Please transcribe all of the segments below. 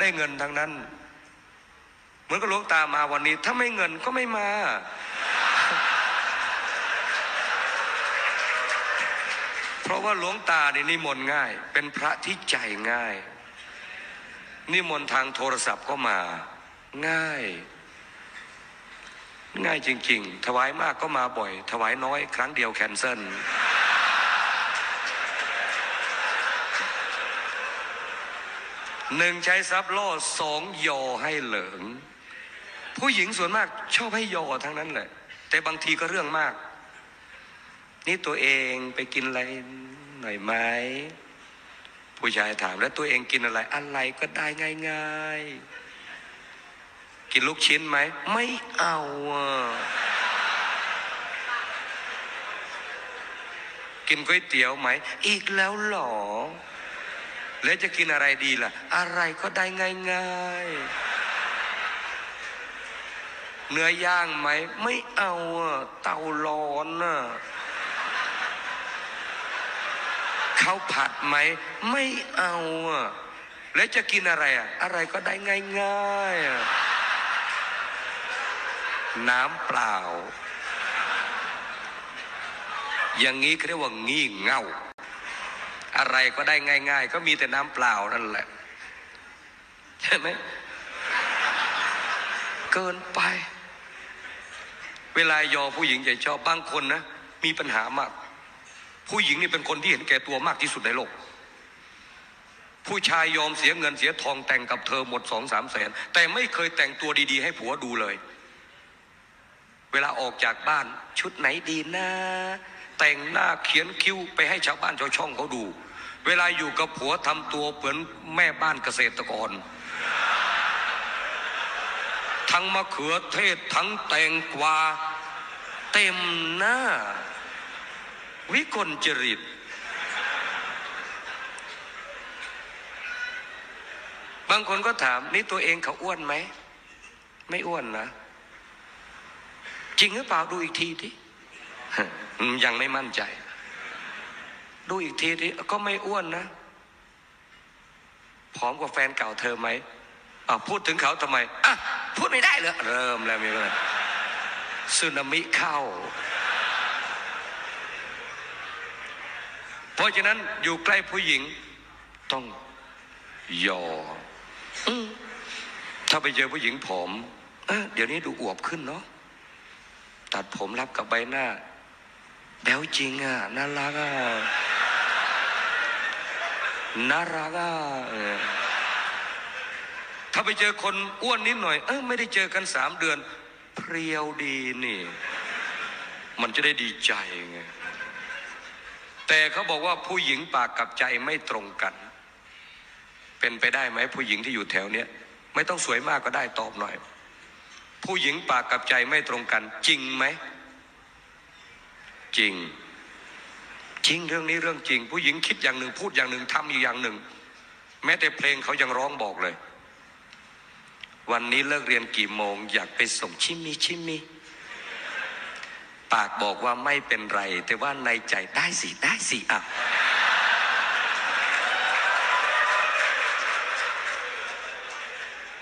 ได้เงินทั้งนั้น เหมือนกับหลวงตามาวันนี้ ถ้าไม่เงินก็ไม่มา เพราะว่าหลวงตาเนี่ยนิมนต์ง่าย เป็นพระที่ใจง่าย นิมนต์ทางโทรศัพท์ก็มา ง่าย ง่ายจริง ๆ ถวายมากก็มาบ่อย ถวายน้อย ครั้งเดียวแคนเซิล หนึ่งใช้ทรัพย์ล่อสองยอให้เหลิง ผู้หญิงส่วนมากชอบให้ยอทั้งนั้นแหละ แต่บางทีก็เรื่องมาก นี่ตัวเองไปกินอะไรหน่อยไหมผู้ชายถามแล้วตัวเองกินอะไร อะไรก็ได้ง่ายๆ กินลูกชิ้นไหม ไม่เอาอะกินก๋วยเตี๋ยวไหม อีกแล้วหรอ แล้วจะกินอะไรดีล่ะ อะไรก็ได้ง่ายๆ เนื้อย่างไหม ไม่เอาอะเตาร้อนน่ะข้าวผัดไหม ไม่เอาอะแล้วจะกินอะไรอะอะไรก็ได้ง่ายๆอะน้ำเปล่า อย่างนี้เขาเรียกว่างี่เง่า อะไรก็ได้ง่าย ๆ ก็มีแต่น้ำเปล่านั่นแหละใช่ไหมเกินไป เวลายอผู้หญิงจะชอบบางคนนะมีปัญหามาก ผู้หญิงนี่เป็นคนที่เห็นแก่ตัวมากที่สุดในโลก ผู้ชายยอมเสียเงินเสียทองแต่งกับเธอหมดสองสามแสน แต่ไม่เคยแต่งตัวดี ๆ ให้ผัวดูเลย เวลาออกจากบ้านชุดไหนดีนะแต่งหน้าเขียนคิ้วไปให้ชาวบ้านชาวช่องเขาดู เวลาอยู่กับผัวทำตัวเหมือนแม่บ้านเกษตรกร ทั้งมะเขือเทศทั้งแตงกวา เต็มหน้า วิกลจริต บางคนก็ถามนี่ตัวเองเขาอ้วนไหม ไม่อ้วนนะ จริงหรือเปล่าดูอีกทีที่ยังไม่มั่นใจ ดูอีกทีที่ก็ไม่อ้วนนะผอมกว่าแฟนเก่าเธอไหมอะพูดถึงเขาทำไมอะพูดไม่ได้เหรอเริ่มแล้วมีอะไรสึนามิเข้า เพราะฉะนั้นอยู่ใกล้ผู้หญิงต้องยออืมถ้าไปเจอผู้หญิงผอมเอ้อเดี๋ยวนี้ดูอวบขึ้นเนาะตัดผมรับกับใบหน้า แบ๊วจริงอะน่ารักอะ น่ารักอะถ้าไปเจอคนอ้วนนิดหน่อย เออไม่ได้เจอกันสามเดือน เพรียวดีนี่ มันจะได้ดีใจไงแต่เขาบอกว่าผู้หญิงปากกับใจไม่ตรงกัน เป็นไปได้ไหมผู้หญิงที่อยู่แถวเนี้ยไม่ต้องสวยมากก็ได้ตอบหน่อย ผู้หญิงปากกับใจไม่ตรงกัน จริงไหม จริง จริงเรื่องนี้เรื่องจริง ผู้หญิงคิดอย่างหนึ่งพูดอย่างหนึ่งทำอีกอย่างหนึ่ง แม้แต่เพลงเขายังร้องบอกเลย วันนี้เลิกเรียนกี่โมง อยากไปส่งชิมมีชิมมีปากบอกว่าไม่เป็นไร แต่ว่าในใจได้สิได้สิอะ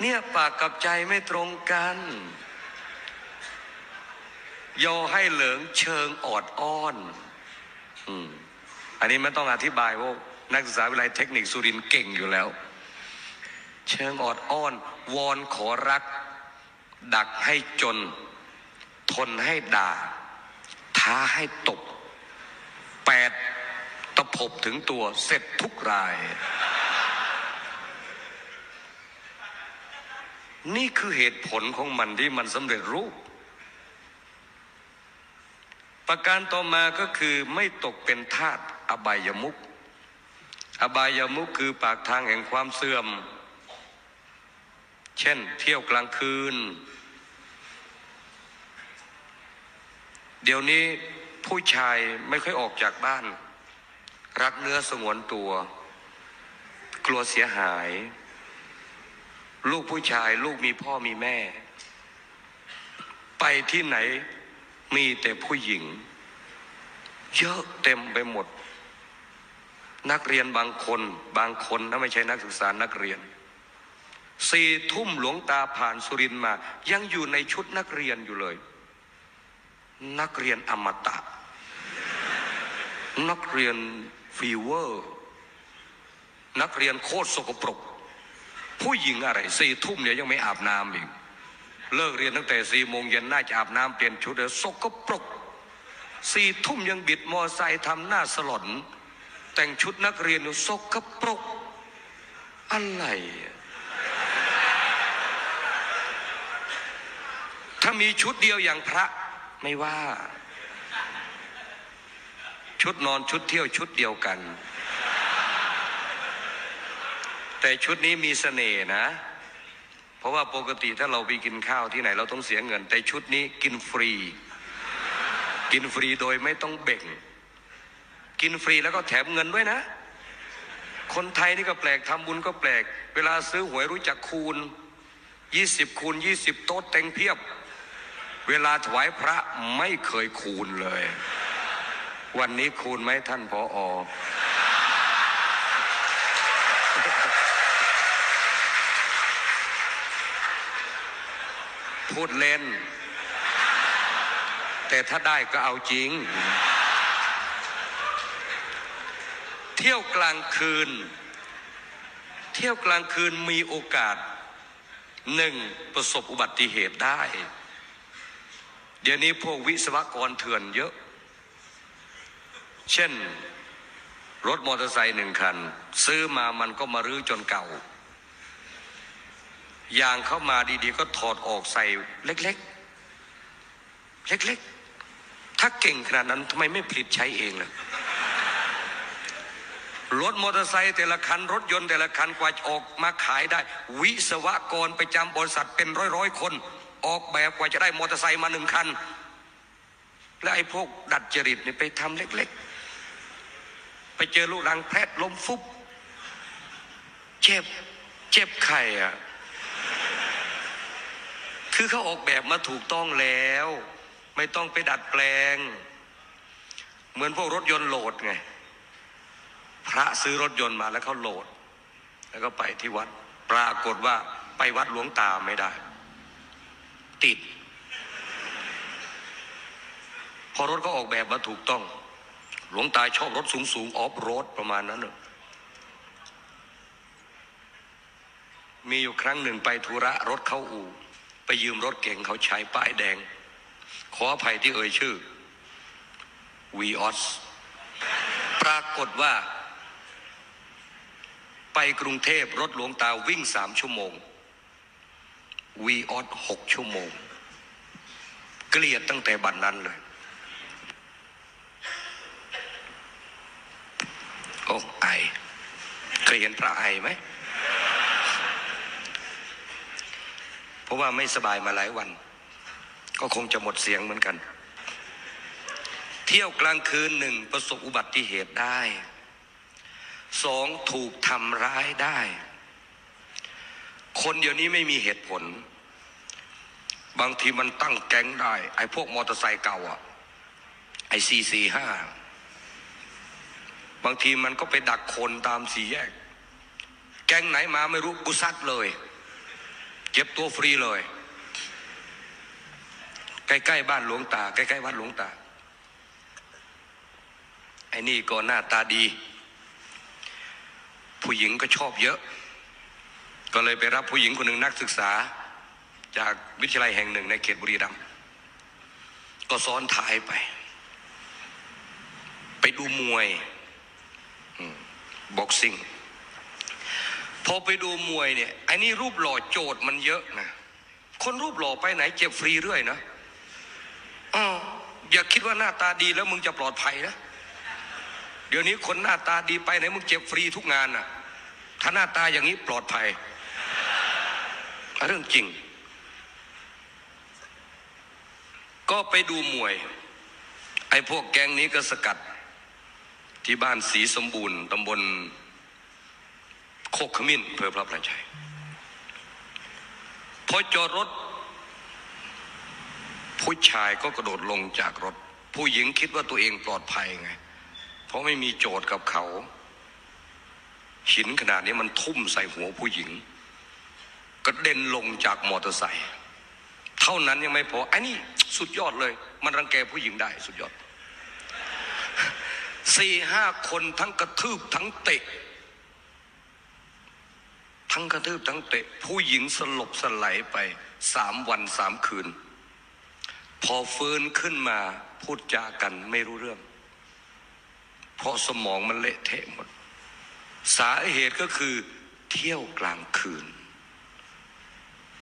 เนี่ยปากกับใจไม่ตรงกันโยให้เหลิงเชิงออดอ้อน อันนี้ไม่ต้องอธิบายว่านักศึกษาวิทยาลัยเทคนิคสุรินเก่งอยู่แล้ว เชิงออดอ้อน วอนขอรัก ดักให้จน ทนให้ด่า ท้าให้ตบแปดตะพบถึงตัวเสร็จทุกราย นี่คือเหตุผลของมันที่มันสำเร็จรูป ประการต่อมาก็คือไม่ตกเป็นทาสอบายมุก อบายมุกคือปากทางแห่งความเสื่อม เช่น เที่ยวกลางคืน เดี๋ยวนี้ผู้ชายไม่ค่อยออกจากบ้าน รักเนื้อสงวนตัว กลัวเสียหาย ลูกผู้ชายลูกมีพ่อมีแม่ ไปที่ไหน มีแต่ผู้หญิง เยอะเต็มไปหมด นักเรียนบางคน บางคนถ้าไม่ใช่นักศึกษานักเรียนสี่ทุ่มหลวงตาผ่านสุรินมา ยังอยู่ในชุดนักเรียนอยู่เลย นักเรียนอมตะ นักเรียนฟีเวอร์ นักเรียนโคตรสกปรก ผู้หญิงอะไรสี่ทุ่มเนี่ยยังไม่อาบน้ำอีก เลิกเรียนตั้งแต่สี่โมงเย็นน่าจะอาบน้ำเปลี่ยนชุดเลยสกปรกสี่ทุ่มยังบิดมอไซค์ทำหน้าสลอน แต่งชุดนักเรียนสกปรก อะไร ถ้ามีชุดเดียวอย่างพระไม่ว่า ชุดนอนชุดเที่ยวชุดเดียวกัน แต่ชุดนี้มีเสน่ห์นะ ราะว่าปกติถ้าเราไปกินข้าวที่ไหนเราต้องเสียเงิน แต่ชุดนี้กินฟรี กินฟรีโดยไม่ต้องเบ่ง กินฟรีแล้วก็แถมเงินด้วยนะ คนไทยนี่ก็แปลกทำบุญก็แปลก เวลาซื้อหวยรู้จักคูณยี่สิบคูณยี่สิบโต๊ะเต็งเพียบ เวลาถวายพระไม่เคยคูณเลย วันนี้คูณไหมท่านพออ พูดเล่น แต่ถ้าได้ก็เอาจริง เที่ยวกลางคืน เที่ยวกลางคืนมีโอกาสหนึ่งประสบอุบัติเหตุได้ เดี๋ยวนี้พวกวิศวกรเถื่อนเยอะ เช่น รถมอเตอร์ไซค์หนึ่งคัน ซื้อมามันก็มารื้อจนเก่า ยางเข้ามาดีๆ ก็ถอดออกใส่เล็กๆ เล็กๆ ถ้าเก่งขนาดนั้นทำไมไม่ผลิตใช้เองล่ะรถมอเตอร์ไซค์แต่ละคัน รถยนต์แต่ละคันกว่าจะออกมาขายได้ วิศวกรไปจำบริษัทเป็นร้อยๆ คน ออกแบบกว่าจะได้มอเตอร์ไซค์มาหนึ่งคัน แล้วไอ้พวกดัดจริตนี่ไปทำเล็กๆ ไปเจอลูกรังแพทย์ล้มฟุบเจ็บ เจ็บไข่อะ คือเขาออกแบบมาถูกต้องแล้ว ไม่ต้องไปดัดแปลง เหมือนพวกรถยนต์โหลดไง พระซื้อรถยนต์มาแล้วเขาโหลด แล้วก็ไปที่วัด ปรากฏว่าไปวัดหลวงตาไม่ได้ ติด พอรถเขาออกแบบมาถูกต้อง หลวงตาชอบรถสูงสูงออฟโรดประมาณนั้นเนอะมีอยู่ครั้งหนึ่งไปธุระรถเข้าอู่ ไปยืมรถเก่งเขาใช้ป้ายแดง ขออภัยที่เอ่ยชื่อวีออสปรากฏว่า ไปกรุงเทพรถหลวงตาวิ่งสามชั่วโมงวีออสหกชั่วโมง เกลียดตั้งแต่บัดนนั้นเลยโอ้ไอเคยเห็นพระไอไหม เพราะว่าไม่สบายมาหลายวัน ก็คงจะหมดเสียงเหมือนกัน เที่ยวกลางคืนหนึ่งประสบอุบัติเหตุได้สองถูกทำร้ายได้ คนเดี๋ยวนี้ไม่มีเหตุผล บางทีมันตั้งแก๊งได้ ไอ้พวกมอเตอร์ไซค์เก่าอะ ไอ้ซีซีห้าบางทีมันก็ไปดักคนตามสี่แยก แก๊งไหนมาไม่รู้กูซัดเลย ก็บตัวฟรีเลย ใกล้ๆบ้านหลวงตา ใกล้ๆวัดหลวงตา ไอ้นี่ก็หน้าตาดี ผู้หญิงก็ชอบเยอะ ก็เลยไปรับผู้หญิงคนหนึ่งนักศึกษา จากวิทยาลัยแห่งหนึ่งในเขตบุรีรัมย์ก็ซ้อนท้ายไป ไปดูมวยบ็อกซิ่ง พอไปดูมวยเนี่ยไอ้นี่รูปหล่อโจทย์มันเยอะนะคนรูปหล่อไปไหนเจ็บฟรีเรื่อยนะอ้าวอย่าคิดว่าหน้าตาดีแล้วมึงจะปลอดภัยนะเดี๋ยวนี้คนหน้าตาดีไปไหนมึงเจ็บฟรีทุกงานนะถ้าหน้าตาอย่างนี้ปลอดภัย เรื่องจริง ก็ไปดูมวย ไอ้พวกแก๊งนี้ก็สกัด ที่บ้านสีสมบูรณ์ตำบล โคกขมิ้นอำเภอพระประชัยพอจอดรถ ผู้ชายก็กระโดดลงจากรถ ผู้หญิงคิดว่าตัวเองปลอดภัยไง เพราะไม่มีโจทย์กับเขา หินขนาดนี้มันทุ่มใส่หัวผู้หญิงกระเด็นลงจากมอเตอร์ไซค์เท่านั้นยังไม่พอไอ้นี่สุดยอดเลย มันรังแกผู้หญิงได้สุดยอดสี่ห้าคนทั้งกระทืบทั้งเตะ ทั้งกระทืบทั้งเตะ ผู้หญิงสลบสลายไปสามวันสามคืน พอฟื้นขึ้นมาพูดจากันไม่รู้เรื่อง เพราะสมองมันเละเทะหมด สาเหตุก็คือเที่ยวกลางคืน